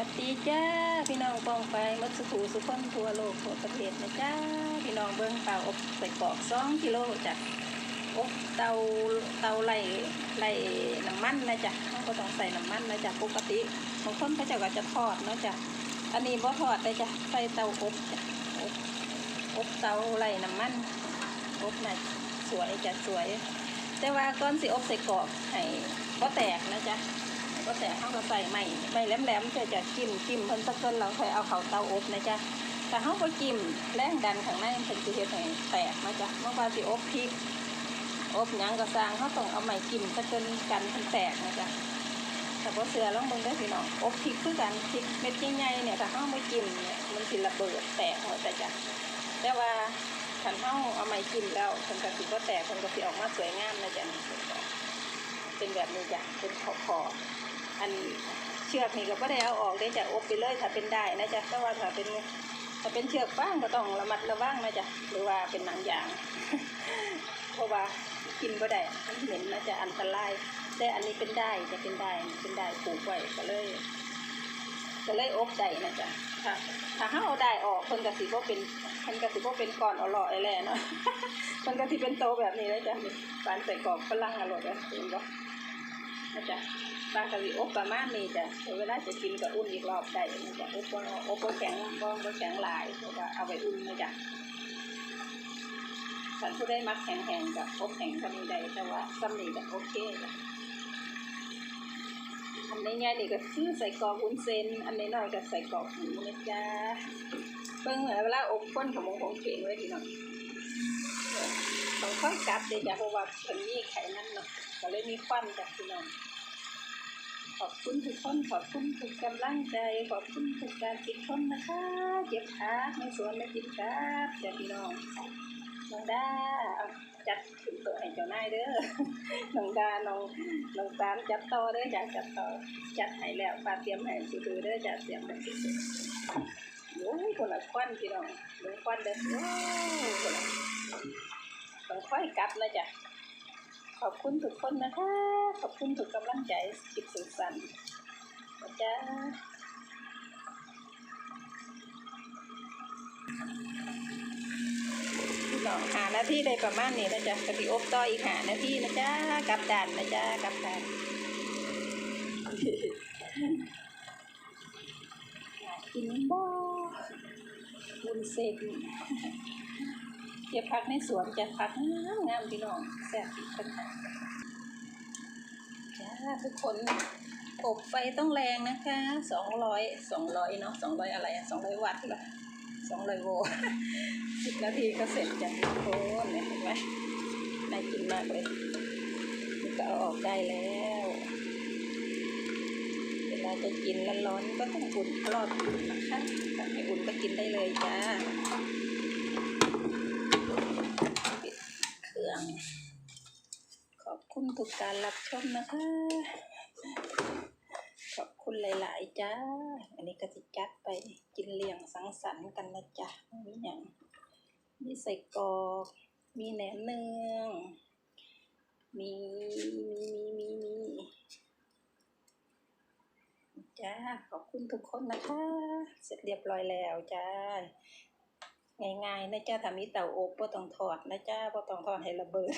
วัสดีจ้าพี่น้องกองไปมัดสุขูสุขนทั่วโลกทั่วประเทศนะจ้าพี่น้องเบิ้งเปล่าอบใส่กรอกสองกิโลจ้ะอบเตาเตาไหลไหลน้ำมันนะจ้ะเขาก็ต้องใส่น้ำมันนะจ้ะปกติบางคนเขาจะก็จะทอดเนาะจ้ะอันนี้บ่ทอดเลยจ้ะใส่เตาอบจ้ะอบอบเตาไหลน้ำมันอบน่ะสวยจ้ะสวย แต่ว่าก้อนสิอบใส่กรอกให้บ่แตกนะจ๊ะ ให้บ่แตกเขาก็ใส่ไม้ไม้แหลมๆจะจะจิ้มจิ้มเพิ่นสักเกินเราค่อยเอาเขาเตาอบนะจ๊ะแต่เขาบ่จิ้มแรงดันข้างในเพิ่นสิเฮ็ดให้แตกนะจ๊ะเมื่อวานสิอบพริกอบยังก็สร้างเขาต้องเอาไม้จิ้มสักเกินกันเพิ่นแตกนะจ๊ะแต่บ่เสือลองเบิ่งเด้พี่น้องอบพริกคือกันพริกเม็ดใหญ่ๆเนี่ยถ้าเฮาบ่จิ้มเนี่ยมันสิระเบิดแตกหมดแต่จ้ะแต่ว่าคันเฮาเอาไม้จิ้มแล้วเพิ่นก็สิบ่แตกเพิ่นก็สิออกมาสวยงามนะจ๊ะนี่ เป็นแบบนี้จ้ะเป็นขอบๆอันเชือกนี่ก็บ่ได้เอาออกได้จ้ะอบไปเลยถ้าเป็นได้นะจ๊ะแต่ว่าถ้าเป็นถ้าเป็นเชือกฟางก็ต้องระมัดระวังนะจ๊ะหรือว่าเป็นหนังยางเพราะว่ากินบ่ได้มันเหม็นนะจ๊ะอันตรายแต่อันนี้เป็นได้จะเป็นได้เป็นได้ปลูกไว้ก็เลย ก็เลยอบได้นะจ๊ะถ้าถ้าเฮาเอาได้ออกเพิ่นก็สิบ่เป็นเพิ่นก็สิบ่เป็นก้อนเอาเลาะไอ้แหล่เนาะเพิ่นก็สิเป็นโตแบบนี้เลยจ้ะนี่ปานใส่กรอกฝรั่งอร่อยเลยเห็นบ่นะจ๊ะปลากะสิอบประมาณนี้จ้ะเวลาจะกินก็อุ่นอีกรอบได้นะจ๊ะอบบ่อบบ่แข็งบ่บ่แข็งหลายเพราะว่าเอาไว้อุ่นนะจ๊ะฉันผู้ได้มักแข็งๆกับอบแข็งก็มีได้แต่ว่าซ้ำนี่ก็โอเคจ้ะ อันนี้ไงนี่ก็คือใส่กรอกวุ้นเส้น อันนี้น้อยก็ใส่กรอกหมูนะจ๊ะเบิ่งเหมือนเวลาอบข้นของมงของเข่งไว้พี่น้องต้องค่อยกัดเลยจ้ะเพราะว่ามันมีไขมันเนาะก็เลยมีควันจ้ะพี่น้องขอบคุณทุกคนขอบคุณทุกกำลังใจ ขอบคุณทุกการติดชมนะคะเก็บพักในสวนในจิตครับจ้ะพี่น้อง น้องดาเอาจัดถึงตัวให้เจ้านายเด้อน้องดาน้องน้องตาลจัดต่อเด้อจ้ะจัดต่อจัดให้แล้วปาเตรียมให้ซื้อๆเด้อจ้ะเตรียมให้ซื้อๆโอ้ยคนละควันพี่น้องเบิ่งควันเด้อว้าวคนละต้องค่อยกลับนะจ้ะขอบคุณทุกคนนะคะ ขอบคุณทุกกำลังใจจิตสุขสันต์นะจ๊ะพี่น้ องหาหน้าที่ได้ประมาณนี้นะจ๊ะกะทิอบต่ออีกหาหน้าที่นะจ๊ะกลับด่านนะจ๊ะกลับด่านกินบ่บุญเสร็จเก็บผักในสวนจะผักงามงามพี่น้องแซ่บอีกคนค่ะจ้าทุกคนอบไฟต้องแรงนะคะสองร้อยสองร้อยเนาะสองร้อยอะไรอะสองร้อยวัตต์เหรอ สองร้อยโวสิบนาทีก็เสร็จจ้ะทุกคนเนี่ยเห็นไหมน่ากินมากเลยนี่ก็เอาออกได้แล้ว เวลาจะกินร้อนๆก็ต้องอุ่นรอบอุ่นะคะถ้าไม่อุ่นก็กินได้เลยจ้าปิดเครื่อง ขอบคุณทุกการรับชมนะคะ หลาย ๆ จ้า อันนี้ก็จะจัดไปกินเลี้ยงสังสรรค์กันนะจ๊ะมีอย่างมีใส่กรอกมีแหนมเนืองมีมีมีมีมีจ้า ขอบคุณทุกคนนะคะ เสร็จเรียบร้อยแล้วจ้า ง่าย ๆ นะจ้าถ้ามีเต่าอบก็ต้องทอดนะจ้าก็ต้องทอดให้ระเบิด